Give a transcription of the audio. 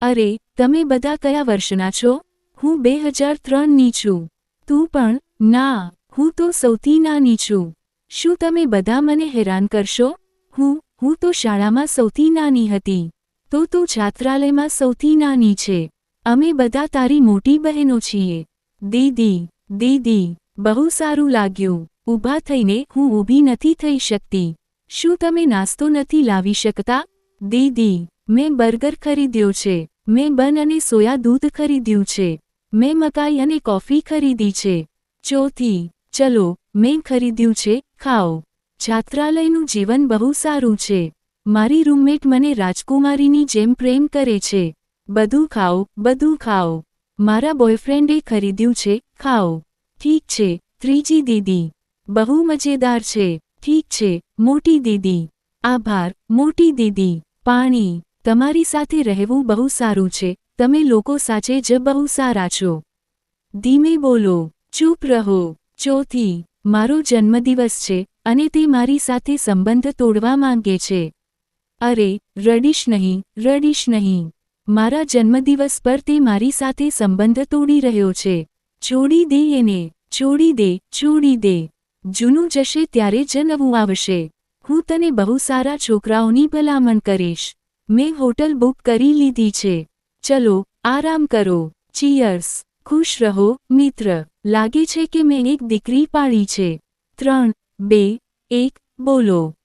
અરે, તમે બધા કયા વર્ષના છો? હું બે હજાર ત્રણની છું. તું પણ? ના, હું તો સૌથી નાની છું. શું તમે બધા મને હેરાન કરશો? હું હું તો શાળામાં સૌથી નાની હતી. તો તું છાત્રાલયમાં સૌથી નાની છે. અમે બધા તારી મોટી બહેનો છીએ. દીદી દીદી, બહુ સારું લાગ્યું. ઊભા થઈને હું ઊભી નથી થઈ શકતી. શું તમે નાસ્તો નથી લાવી શકતા? દીદી મેં બર્ગર ખરીદ્યો છે. મેં બન અને સોયા દૂધ ખરીદ્યું છે. મેં મકાઈ અને કોફી ખરીદી છે. ચોથી, ચલો, મેં ખરીદ્યું છે. ખાઓ. છાત્રાલયનું જીવન બહુ સારું છે. મારી રૂમમેટ મને રાજકુમારીની જેમ પ્રેમ કરે છે. બધું ખાઓ બધું ખાઓ. મારા બોયફ્રેન્ડે ખરીદ્યું છે. ખાઓ. ઠીક છે. ત્રીજી દીદી. બહુ મજેદાર છે. ઠીક છે. મોટી દીદી. આભાર. મોટી દીદી. પાણી. તમારી સાથે રહેવું બહુ સારું છે. તમે લોકો સાચે જ બહુ સારા છો. ધીમે બોલો, ચૂપ રહો. ચોથી, મારો જન્મદિવસ છે અને તે મારી સાથે સંબંધ તોડવા માંગે છે. અરે, રડીશ નહીં રડીશ નહીં. મારા જન્મદિવસ પર તે મારી સાથે સંબંધ તોડી રહ્યો છે. છોડી દે એને, છોડી દે છોડી દે. જૂનું જશે ત્યારે જ નવું આવશે. હું તને બહુ સારા છોકરાઓની ભલામણ કરીશ. મેં હોટલ બુક કરી લીધી છે. ચલો, આરામ કરો. ચીયર્સ. ખુશ રહો, મિત્ર. લાગે છે કે મેં એક દીકરી પાળી છે. ત્રણ, બે, એક, બોલો.